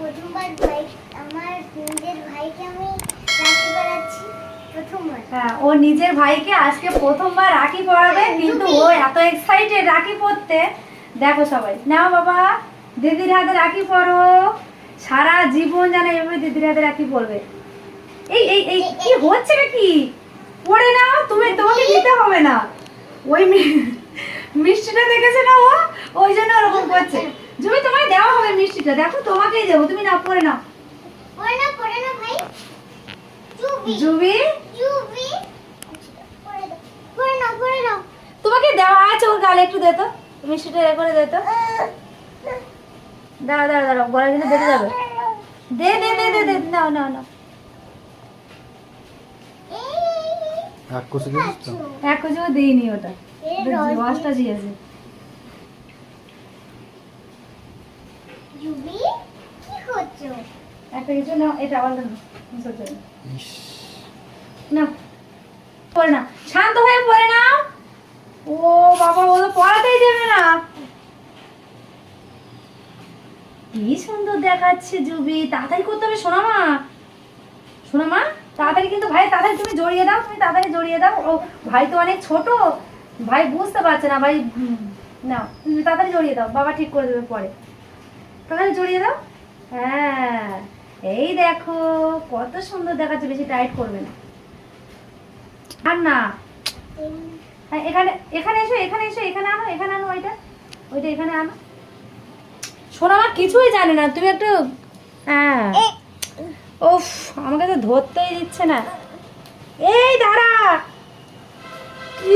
প্রথমবার ভাই আমার নিজের ভাইকে আমি রাখি প্রথমবার। হ্যাঁ ও নিজের ভাইকে আজকে প্রথমবার রাখি পরাবে কিন্তু ও এত এক্সাইটেড রাখি পরতে। দেখো সবাই নাও বাবা দিদির হাতে রাখি পরো। সারা জীবন যেন এভাবে দিদির হাতে রাখি পরবে। এই এই এই কি হচ্ছে নাকি পড়ে নাও তুমি তোমাকে নিতে হবে না। ওই মিষ্টিটা দেখেছে না ও? ওই জন্য ওরকম করছে। জমি তোমায় দেওয়া হবে মিষ্টিটা দেখো তোমাকেই দেবো তুমি না পড়ে নাও। পরে না পরে না ভাই। জুবি। চুবি পরে দাও পরে নাও পরে নাও। তোমাকে দেওয়া আছে ওর গালে একটু দে তো। মিষ্টিটা এ করে দে তো। দাঁড়া দাঁড়া দাঁড়া গলা কিন্তু বেঁধে যাবে। দে দে দে দে দে নাও নাও নাও। এক কোচিও দিইনি ওটা। এই রস রসটা দিয়েছে। জুবি কি করছ একটা কিছু নাও এটা আবার নাও মিশর জন্য। ইস। নাও পড়ে না শান্ত হয়ে পড়ে নাও। ও বাবা ও তো পড়াতেই দেবে না। কি সুন্দর দেখাচ্ছে জুবি তাড়াতাড়ি করতে হবে শোনা মা। শোনা মা তাড়াতাড়ি কিন্তু ভাই তাড়াতাড়ি তুমি জড়িয়ে দাও তুমি তাড়াতাড়ি জড়িয়ে দাও। ও ভাই তো অনেক ছোট। ভাই বুঝতে পারছে না ভাই না তুমি তাড়াতাড়ি জড়িয়ে দাও। বাবা ঠিক করে দেবে পরে। তাড়াতাড়ি জড়িয়ে দাও। হ্যাঁ এই দেখো কত সুন্দর দেখাচ্ছে বেশি টাইট করবে না। আর না হ্যাঁ, এখানে এখানে এসো এখানে এসো এখানে আনো এখানে আনো ওইটা ওইটা এখানে আনো। শোনো আমার কিছুই জানে না তুমি একটু হ্যাঁ। ওফ আমাকে তো ধরতেই দিচ্ছে না। এই দাঁড়া। কি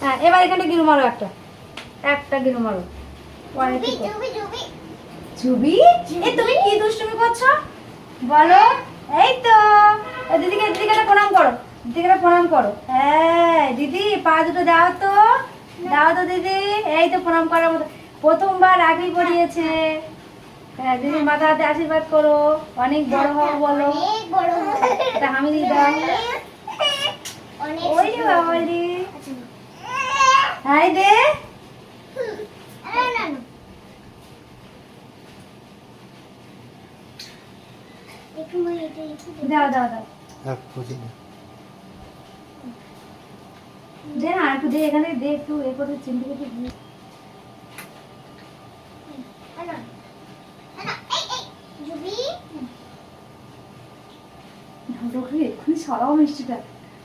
হ্যাঁ এবার এখানে গিরু মারো একটা একটা গিরু মারো। চুবি এ তুমি কি দুষ্টুমি করছ? বলো। এই তো। দিদিকে দিদিকে প্রণাম করো। দিদিকে প্রণাম করো। হ্যাঁ দিদি পা দুটো দাও তো। দাও তো দিদি। এই তো প্রণাম করার মতো। প্রথমবার রাখি পড়িয়েছে। হ্যাঁ দিদি মাথা হাতে আশীর্বাদ করো। অনেক বড় হও বলো। বড় হবে। একটা হামি দিয়ে দাও। ওই রে বাবা রে হাই দে না, না, না। একটু মা এটা একটু দে। দাও দাও দাও। দে। দে না একটু দে এখানে দে একটু এ করে চিমটি কেটে দিয়ে না, না। না, না, এই, এই, জুবি। ওকে এক্ষুনি সরাও মিষ্টিটা।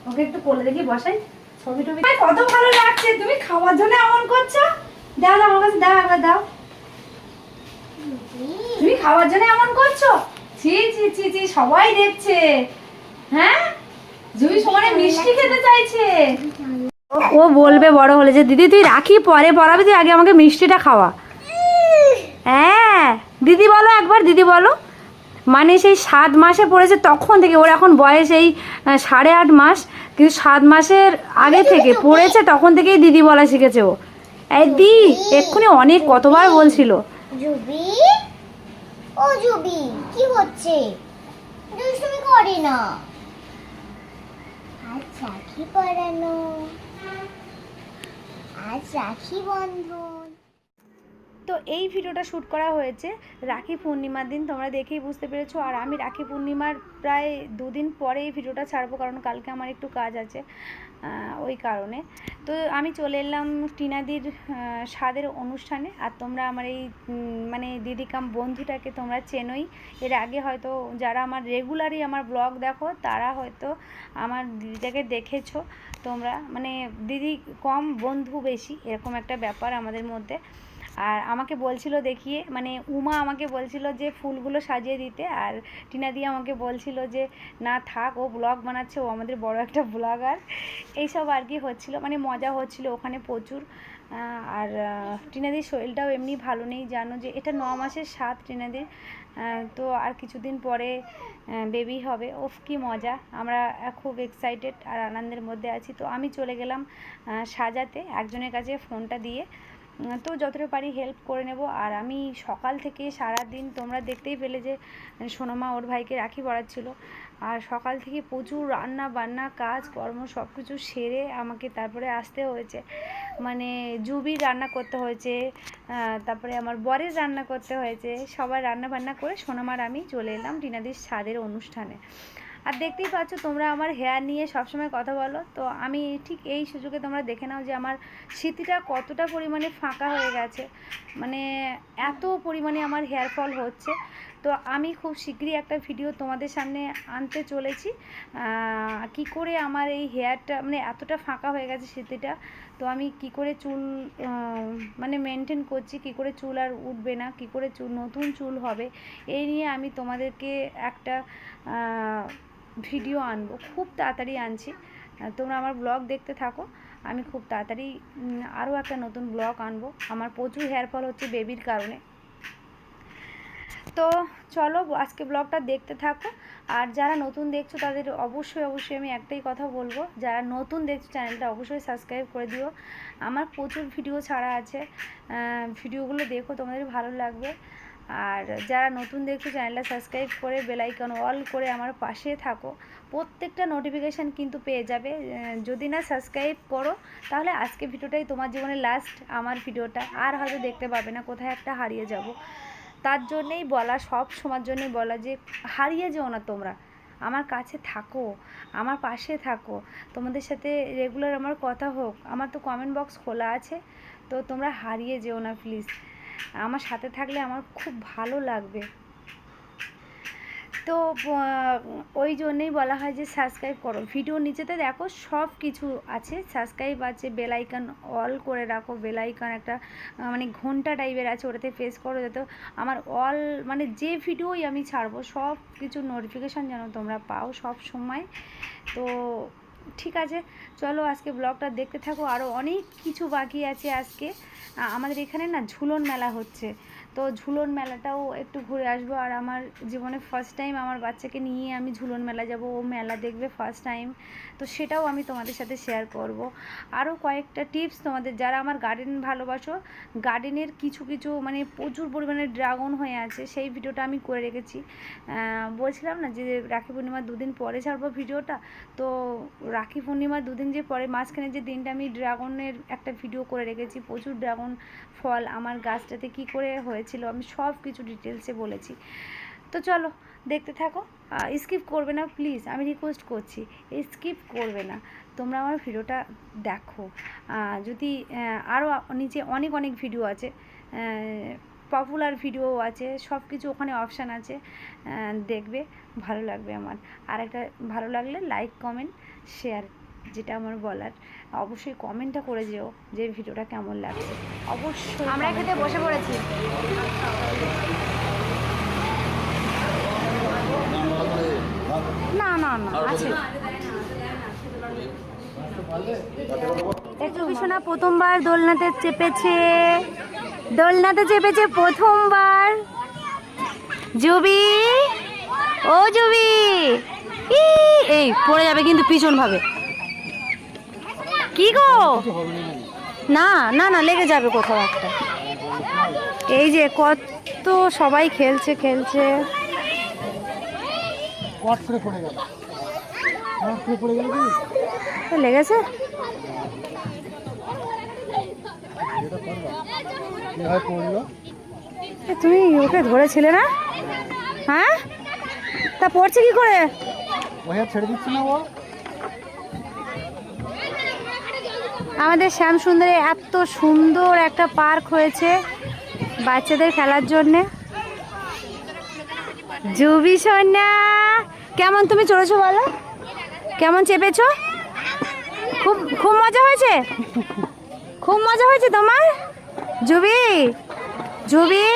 ওকে একটু কোলে দেখি বসাই। ছবি টবি কত ভালো লাগছে তুমি খাওয়ার জন্য এমন করছ? দাও দাও আমার কাছে দাও একবার দাও। তুমি খাওয়ার জন্য এমন করছ? ছি ছি ছি ছি সবাই দেখছে। হ্যাঁ? জুই সমানে মিষ্টি খেতে চাইছে। ও বলবে বড় হলে যে দিদি তুই রাখি পরে পড়াবি তুই আগে আমাকে মিষ্টিটা খাওয়া। হ্যাঁ দিদি বলো একবার দিদি বলো। মানে সেই সাত মাসে পড়েছে তখন থেকে ওর এখন বয়স এই সাড়ে আট মাস। কিন্তু সাত মাসের আগে থেকে পড়েছে তখন থেকেই দিদি বলা শিখেছে ও। এই দি এক্ষুনি অনেক কতবার বলছিল। জুবি? ও জুবি কি হচ্ছে? দুষ্টুমি করে না। আজ রাখি পড়ানো আজ রাখি বন্ধন তো এই ভিডিওটা শ্যুট করা হয়েছে রাখি পূর্ণিমার দিন, তোমরা দেখেই বুঝতে পেরেছ। আর আমি রাখি পূর্ণিমার প্রায় দুদিন পরে এই ভিডিওটা ছাড়বো, কারণ কালকে আমার একটু কাজ আছে ওই কারণে। তো আমি চলে এলাম টিনাদির স্বাদের অনুষ্ঠানে। আর তোমরা আমার এই মানে দিদিকাম বন্ধুটাকে তোমরা চেনোই। এর আগে হয়তো যারা আমার রেগুলারই আমার ব্লগ দেখো, তারা হয়তো আমার দিদিটাকে দেখেছ। তোমরা মানে দিদি কম, বন্ধু বেশি, এরকম একটা ব্যাপার আমাদের মধ্যে। আর আমাকে বলছিল দেখিয়ে মানে উমা আমাকে বলছিল যে ফুলগুলো সাজিয়ে দিতে আর টিনা দিয়ে আমাকে বলছিল যে না থাক, ও ব্লগ বানাচ্ছে, ও আমাদের বড় একটা ব্লগার এইসব আর কি হচ্ছিল মানে মজা হচ্ছিল ওখানে প্রচুর। আর টিনাদির শরীরটাও এমনি ভালো নেই, জানো যে এটা ন মাসের সাত টিনাদির তো আর কিছুদিন পরে বেবি হবে ওফ কি মজা। আমরা খুব এক্সাইটেড আর আনন্দের মধ্যে আছি। তো আমি চলে গেলাম সাজাতে, একজনের কাছে ফোনটা দিয়ে। তো যতটা পারি হেল্প করে নেব। আর আমি সকাল থেকে সারা দিন তোমরা দেখতেই পেলে যে, সোনামা ওর ভাইকে রাখি পড়াচ্ছিল। আর সকাল থেকে প্রচুর রান্না বান্না, কাজ কর্ম সব কিছু সেরে আমাকে তারপরে আসতে হয়েছে। মানে জুবির রান্না করতে হয়েছে তারপরে আমার বরের রান্না করতে হয়েছে। সবার রান্না বান্না করে সোনামার আমি চলে এলাম টিনাদির স্বাদের অনুষ্ঠানে। আর দেখতেই পাচ্ছ তোমরা আমার হেয়ার নিয়ে সবসময় কথা বলো। তো আমি ঠিক এই সুযোগে তোমরা দেখে নাও যে আমার স্মৃতিটা কতটা পরিমাণে ফাঁকা হয়ে গেছে। মানে এত পরিমাণে আমার হেয়ার ফল হচ্ছে। তো আমি খুব শীঘ্রই একটা ভিডিও তোমাদের সামনে আনতে চলেছি। কি করে আমার এই হেয়ারটা মানে এতটা ফাঁকা হয়ে গেছে স্মৃতিটা। তো আমি কি করে চুল মানে মেনটেন করছি, কি করে চুল আর উঠবে না, কি করে চুল, নতুন চুল হবে, এই নিয়ে আমি তোমাদেরকে একটা ভিডিও আনব, খুব তাড়াতাড়ি আনছি। তোমরা আমার ব্লগ দেখতে থাকো, আমি খুব তাড়াতাড়ি আরও একটা নতুন ব্লগ আনব। আমার প্রচুর হেয়ার ফল হচ্ছে বেবির কারণে। তো চলো, আজকে ব্লগটা দেখতে থাকো। আর যারা নতুন দেখছ, তাদের অবশ্যই অবশ্যই আমি একটাই কথা বলব, যারা নতুন দেখছ চ্যানেলটা, অবশ্যই সাবস্ক্রাইব করে দিও। আমার প্রচুর ভিডিও ছাড়া আছে। ভিডিওগুলো দেখো, তোমাদের ভালো লাগবে। আর যারা নতুন দেখছ, চ্যানেলটা সাবস্ক্রাইব করে বেলাইকন অল করে আমার পাশে থাকো। প্রত্যেকটা নোটিফিকেশান কিন্তু পেয়ে যাবে। যদি না সাবস্ক্রাইব করো, তাহলে আজকে ভিডিওটাই তোমার জীবনের লাস্ট আমার ভিডিওটা। আর হয়তো দেখতে পাবে না কোথায় একটা হারিয়ে যাব। তার জন্যেই বলা, সব সময়ের জন্যই বলা যে, হারিয়ে যেও না তোমরা। আমার কাছে থাকো, আমার পাশে থাকো। তোমাদের সাথে রেগুলার আমার কথা হোক, আমার তো কমেন্ট বক্স খোলা আছে। তো তোমরা হারিয়ে যেও না প্লিজ আমার সাথে থাকলে আমার খুব ভালো লাগবে। তো ওই জন্যেই বলা হয় যে সাবস্ক্রাইব করো। ভিডিও নিচেতে দেখো সব কিছু আছে। সাবস্ক্রাইব আছে বেল আইকন অল করে রাখো। বেল আইকন একটা মানে ঘণ্টা টাইপের আছে, ওটাতে প্রেস করো যাতে আমার অল মানে যে ভিডিওই আমি ছাড়বো, সব কিছু নোটিফিকেশান যেন তোমরা পাও সব সময়। তো ঠিক আছে, চলো আজকে ব্লগটা দেখতে থাকো। আরও অনেক কিছু বাকি আছে আজকে। আমাদের এখানে না ঝুলন মেলা হচ্ছে। তো ঝুলন মেলাটাও একটু ঘুরে আসব। আর আমার জীবনে ফার্স্ট টাইম আমার বাচ্চাকে নিয়ে আমি ঝুলন মেলা যাব। ও মেলা দেখবে ফার্স্ট টাইম তো সেটাও আমি তোমাদের সাথে শেয়ার করব। আরও কয়েকটা টিপস তোমাদের, যারা আমার গার্ডেন ভালোবাসো গার্ডেনের কিছু কিছু মানে প্রচুর পরিমাণে ড্রাগন হয়ে আছে, সেই ভিডিওটা আমি করে রেখেছি। বলছিলাম না যে রাখি পূর্ণিমার দুদিন পরে ছাড়বো ভিডিওটা? তো রাখি পূর্ণিমার দুদিন যে পরে, মাঝখানে যে দিনটা আমি ড্রাগনের একটা ভিডিও করে রেখেছি, প্রচুর ড্রাগন ফল আমার গাছটাতে কি করে হয়েছিল, আমি সব কিছু ডিটেলসে বলেছি। তো চলো, দেখতে থাকো। স্কিপ করবে না প্লিজ আমি রিকোয়েস্ট করছি স্কিপ করবে না। তোমরা আমার ভিডিওটা দেখো। যদি আরও নিচে অনেক অনেক ভিডিও আছে পপুলার ভিডিও আছে সব কিছু ওখানে অপশান আছে আহ, দেখবে ভালো লাগবে আমার। আর একটা ভালো লাগলে লাইক কমেন্ট শেয়ার যেটা আমার বলার। অবশ্যই কমেন্টটা করে যেও যে ভিডিওটা কেমন লাগছে। অবশ্যই আমরা খেতে বসে পড়েছি। না না না আছে। একটু বিছানা প্রথমবার দোলনাতে চেপেছে। দোলনাতে চেপেছে প্রথমবার। জুবি? ও জুবি! এই পড়ে যাবে কিন্তু পিছন ভাবে কি গো? না না না লেগে যাবে কোথাও একটা। এই যে কত সবাই খেলছে খেলছে। লেগেছে? পড়ল। তুমি ওকে ধরেছিলে না? হ্যাঁ? তা পড়ছে কি করে? ছেড়ে দিচ্ছি না ও? আমাদের শ্যামসুন্দরে এত সুন্দর একটা পার্ক হয়েছে বাচ্চাদের খেলার জন্যে। জুবি সোনা কেমন তুমি চলেছো বলো? কেমন চেপেছো? খুব খুব মজা হয়েছে? খুব মজা হয়েছে তোমার? জুবি জুবি।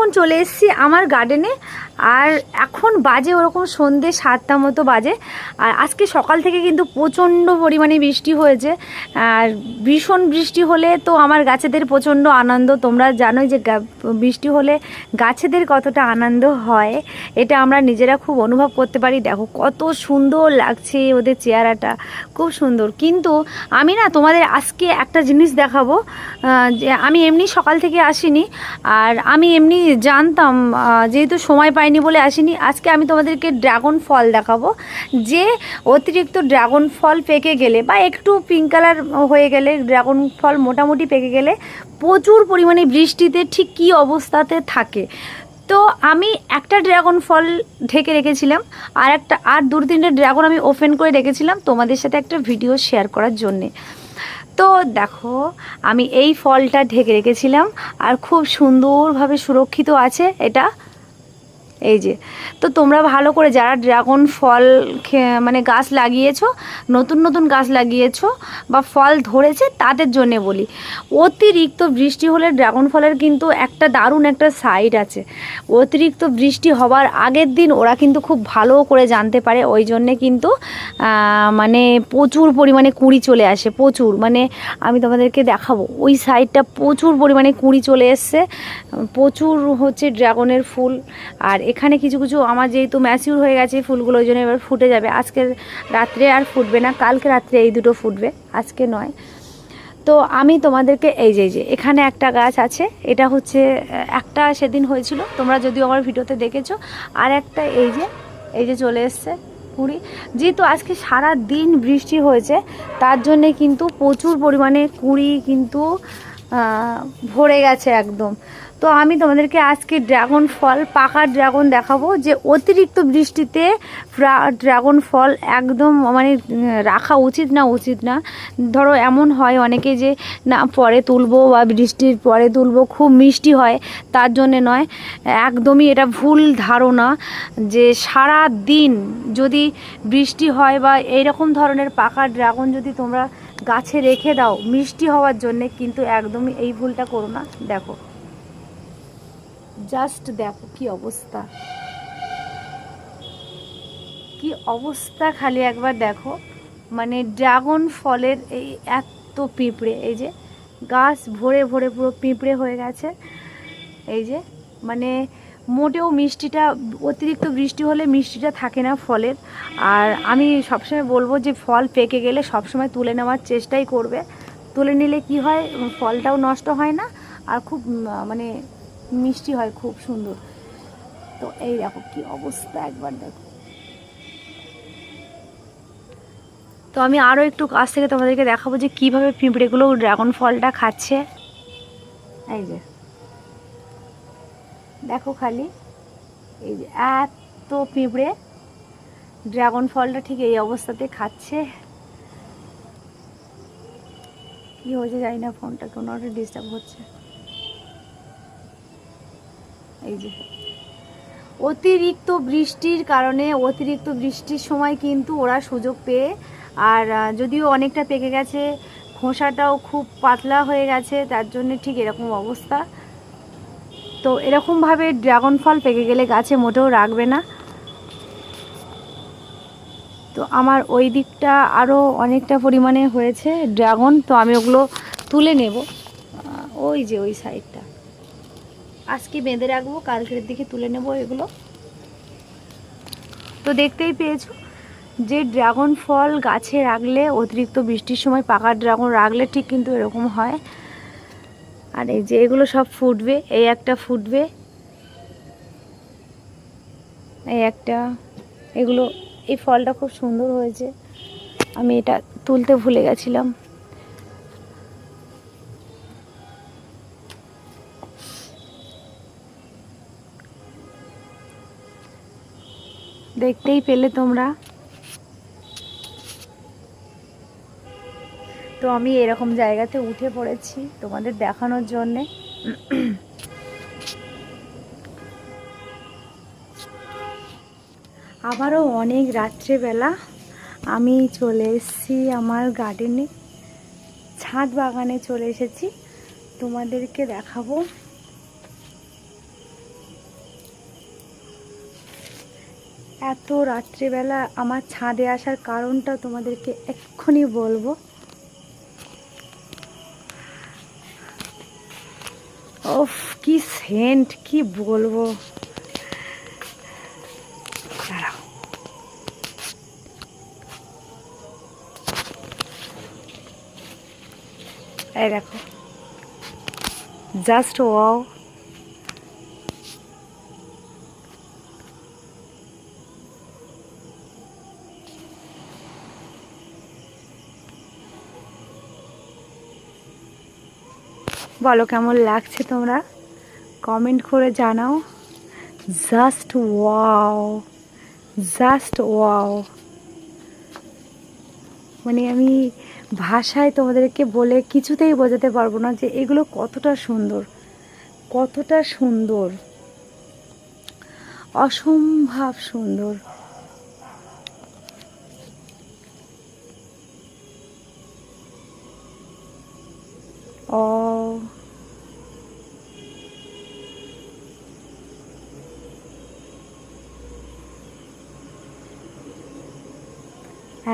এখন চলে এসেছি আমার গার্ডেনে আর এখন বাজে ওরকম সন্ধে সাতটা মতো বাজে। আর আজকে সকাল থেকে কিন্তু প্রচণ্ড পরিমাণে বৃষ্টি হয়েছে। আর ভীষণ বৃষ্টি হলে তো আমার গাছেদের প্রচণ্ড আনন্দ। তোমরা জানোই যে বৃষ্টি হলে গাছেদের কতটা আনন্দ হয়, এটা আমরা নিজেরা খুব অনুভব করতে পারি। দেখো কত সুন্দর লাগছে ওদের চেহারাটা, খুব সুন্দর। কিন্তু আমি না তোমাদের আজকে একটা জিনিস দেখাবো যে আমি এমনি সকাল থেকে আসিনি, আর আমি এমনি জানতাম যেহেতু সময় পাইনি বলে আসিনি, আজকে আমি তোমাদেরকে ড্রাগন ফল দেখাবো। যে অতিরিক্ত ড্রাগন ফল পেকে গেলে বা একটু পিঙ্ক কালার হয়ে গেলে ড্রাগন ফল মোটামুটি পেকে গেলে প্রচুর পরিমাণে বৃষ্টিতে ঠিক কী অবস্থাতে থাকে। তো আমি একটা ড্রাগন ফল ঢেকে রেখেছিলাম আর একটা, আর দু তিনটে ড্রাগন আমি ওপেন করে রেখেছিলাম তোমাদের সাথে একটা ভিডিও শেয়ার করার জন্যে। তো দেখো, আমি এই ফলটা ঢেকে রেখেছিলাম আর খুব সুন্দরভাবে সুরক্ষিত আছে এটা। এই যে। তো তোমরা ভালো করে যারা ড্রাগন ফল মানে গাছ লাগিয়েছো, নতুন নতুন গাছ লাগিয়েছো বা ফল ধরেছে তাদের জন্যে বলি, অতিরিক্ত বৃষ্টি হলে ড্রাগন ফলের কিন্তু একটা দারুণ একটা সাইড আছে। অতিরিক্ত বৃষ্টি হবার আগের দিন ওরা কিন্তু খুব ভালো করে জানতে পারে, ওই জন্যে কিন্তু মানে প্রচুর পরিমাণে কুঁড়ি চলে আসে, প্রচুর। মানে আমি তোমাদেরকে দেখাবো, ওই সাইডটা প্রচুর পরিমাণে কুঁড়ি চলে এসছে, প্রচুর হচ্ছে ড্রাগনের ফুল, আর এখানে কিছু কিছু আমার যেহেতু ম্যাচিউর হয়ে গেছে ফুলগুলো ওই জন্য এবার ফুটে যাবে। আজকে রাত্রে আর ফুটবে না, কালকে রাত্রে এই দুটো ফুটবে, আজকে নয়। তো আমি তোমাদেরকে এই যে যে, এখানে একটা গাছ আছে, এটা হচ্ছে একটা সেদিন হয়েছিল, তোমরা যদিও আমার ভিডিওতে দেখেছ, আর একটা এই যে এই যে চলে এসছে কুড়ি। যেহেতু আজকে সারা দিন বৃষ্টি হয়েছে, তার জন্যে কিন্তু প্রচুর পরিমাণে কুড়ি কিন্তু ভরে গেছে একদম। তো আমি তোমাদেরকে আজকে ড্রাগন ফল, পাকা ড্রাগন দেখাবো যে অতিরিক্ত বৃষ্টিতে ড্রাগন ফল একদম মানে রাখা উচিত না উচিত না। ধরো এমন হয় অনেকে যে, না, পরে তুলবো বা বৃষ্টির পরে তুলবো, খুব মিষ্টি হয়, তার জন্যে নয়। একদমই এটা ভুল ধারণা যে সারা দিন যদি বৃষ্টি হয় বা এইরকম ধরনের পাকা ড্রাগন যদি তোমরা গাছে রেখে দাও, মিষ্টি হওয়ার জন্যে কিন্তু একদমই এই ভুলটা করো না। দেখো। জাস্ট দেখো কি অবস্থা। কি অবস্থা খালি একবার দেখো। মানে ড্রাগন ফলের এই এত পিঁপড়ে, এই যে গাছ ভরে ভরে পুরো পিঁপড়ে হয়ে গেছে। এই যে মানে মোটেও মিষ্টিটা, অতিরিক্ত বৃষ্টি হলে মিষ্টিটা থাকে না ফলের। আর আমি সবসময় বলব যে ফল পেকে গেলে সবসময় তুলে নেওয়ার চেষ্টাই করবে। তুলে নিলে কি হয়? ফলটাও নষ্ট হয় না। আর খুব মানে মিষ্টি হয়, খুব সুন্দর। তো এই দেখো কি অবস্থা একবার দেখো। তো আমি আরও একটু কাছ থেকে তোমাদেরকে দেখাবো যে কীভাবে পিঁপড়েগুলো ড্রাগন ফলটা খাচ্ছে। এই যে। দেখো খালি। এই যে এত পিঁপড়ে ড্রাগন ফলটা ঠিক এই অবস্থাতে খাচ্ছে। কি হয়েছে জানি না, ফোনটা কোনো একটা ডিস্টার্ব হচ্ছে। এই যে। অতিরিক্ত বৃষ্টির কারণে অতিরিক্ত বৃষ্টির সময় কিন্তু ওরা সুযোগ পেয়ে, আর যদিও অনেকটা পেকে গেছে, খোসাটাও খুব পাতলা হয়ে গেছে, তার জন্য ঠিক এরকম অবস্থা। তো এরকমভাবে ড্রাগন ফল পেকে গেলে গাছে মোটেও রাখবে না। তো আমার ওই দিকটা আরও অনেকটা পরিমাণে হয়েছে ড্রাগন, তো আমি ওগুলো তুলে নেব। ওই যে ওই সাইডটা আজকে বেঁধে রাখব, কালকের দিকে তুলে নেব এগুলো। তো দেখতেই পেয়েছ যে ড্রাগন ফল গাছে রাখলে, অতিরিক্ত বৃষ্টির সময় পাকা ড্রাগন রাখলে ঠিক কিন্তু এরকম হয়। আর এই যে এগুলো সব ফুটবে, এই একটা ফুটবে, এই একটা, এগুলো, এই ফলটা খুব সুন্দর হয়েছে। আমি এটা তুলতে ভুলে গেছিলাম। দেখতেই পেলে তোমরা। তো আমি এরকম জায়গাতে উঠে পড়েছি তোমাদের দেখানোর জন্যে। আবারও অনেক রাত্রেবেলা আমি চলে এসেছি আমার গার্ডেনে ছাদ বাগানে চলে এসেছি। তোমাদেরকে দেখাবো এত রাত্রিবেলা আমার ছাদে আসার কারণটা তোমাদেরকে এক্ষুনি বলব। ওফ কি সেন্ট কি বলব? এই দেখো। জাস্ট ওয়াও বলো কেমন লাগছে তোমরা? কমেন্ট করে জানাও। Just wow. Just wow. মানে আমি ভাষায় তোমাদেরকে বলে কিছুতেই বোঝাতে পারব না যে এগুলো কতটা সুন্দর। কতটা সুন্দর। অসম্ভব সুন্দর।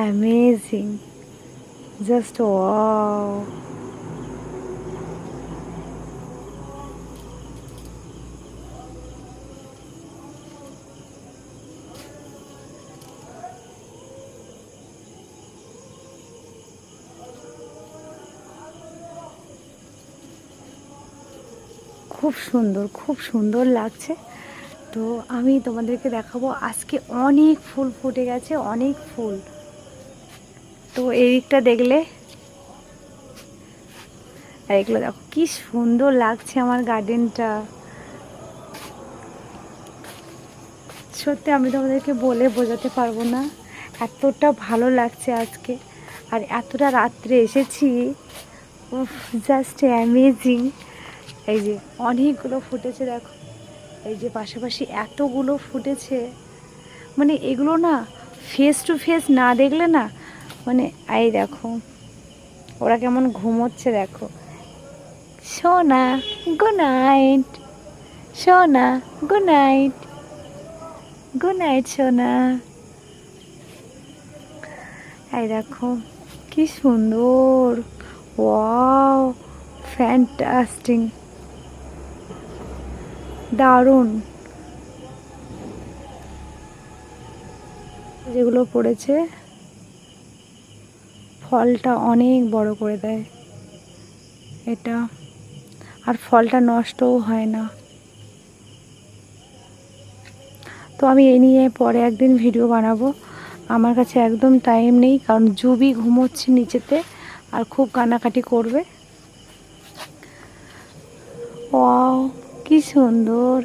Amazing. Just wow. খুব সুন্দর খুব সুন্দর লাগছে। তো আমি তোমাদেরকে দেখাবো আজকে অনেক ফুল ফুটে গেছে, অনেক ফুল। তো এই দিকটা দেখলে। আর এগুলো দেখো, কি সুন্দর লাগছে আমার গার্ডেনটা সত্যি আমি তোমাদেরকে বলে বোঝাতে পারব না, এতটা ভালো লাগছে আজকে। আর এতটা রাত্রে এসেছি জাস্ট অ্যামেজিং এই যে অনেকগুলো ফুটেছে দেখো, এই যে পাশাপাশি এতগুলো ফুটেছে। মানে এগুলো না ফেস টু ফেস না দেখলে না মানে এই দেখো, ওরা কেমন ঘুমোচ্ছে দেখো। সোনা গুড নাইট সোনা গুড নাইট গুড নাইট সোনা। এই দেখো, কি সুন্দর। Wow, fantastic. দারুণ। যেগুলো পড়েছে ফলটা অনেক বড় করে দেয়। এটা, আর ফলটা নষ্টও হয় না। তো আমি এ নিয়ে পরে একদিন ভিডিও বানাবো। আমার কাছে একদম টাইম নেই, কারণ জুবি ঘুমোচ্ছে নিচেতে আর খুব কানাকাটি করবে। ও কি সুন্দর।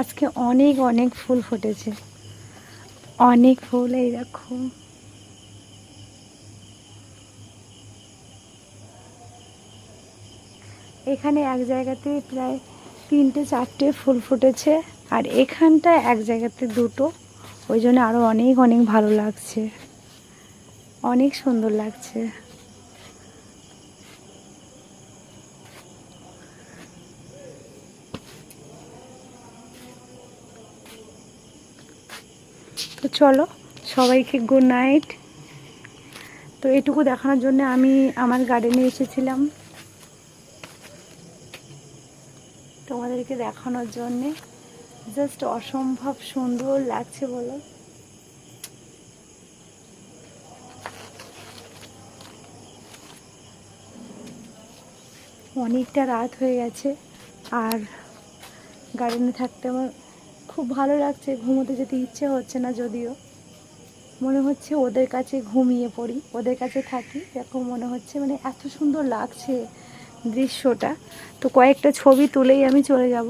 আজকে অনেক অনেক ফুল ফুটেছে। অনেক ফুল, এই দেখো। এখানে এক জায়গাতে প্রায় তিনটে, চারটে ফুল ফুটেছে, আর এখানটায় এক জায়গাতে দুটো। ওই জন্য আরও অনেক অনেক ভালো লাগছে। অনেক সুন্দর লাগছে। তো চলো, সবাইকে গুড নাইট তো এটুকু দেখানোর জন্য আমি আমার গার্ডেনে এসেছিলাম। তোমাদেরকে দেখানোর জন্যে জাস্ট অসম্ভব সুন্দর লাগছে বলো। অনেকটা রাত হয়ে গেছে, আর গার্ডেনে থাকতে আমার খুব ভালো লাগছে, ঘুমোতে যেতে ইচ্ছে হচ্ছে না যদিও। মনে হচ্ছে ওদের কাছে ঘুমিয়ে পড়ি, ওদের কাছে থাকি। এরকম মনে হচ্ছে মানে এত সুন্দর লাগছে দৃশ্যটা। তো কয়েকটা ছবি তুলেই আমি চলে যাব।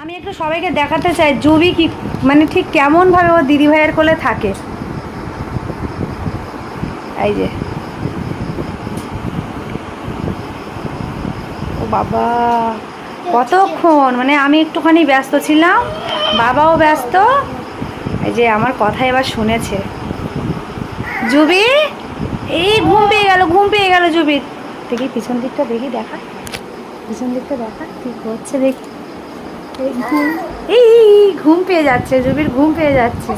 আমি একটু সবাইকে দেখাতে চাই, জুবি কি মানে ঠিক কেমনভাবে ও দিদি ভাইয়ের কোলে থাকে? এই যে। ও বাবা! কতক্ষণ? মানে আমি একটুখানি ব্যস্ত ছিলাম, বাবাও ব্যস্ত। এই যে আমার কথা এবার শুনেছে। জুবি? এই ঘুম পেয়ে গেল, ঘুম পেয়ে গেল জুবির দেখি পিছন দিকটা দেখি, দেখা। পিছন দিকটা দেখা, কি করছে দেখি। এই, ঘুম পেয়ে যাচ্ছে, জুবির ঘুম পেয়ে যাচ্ছে।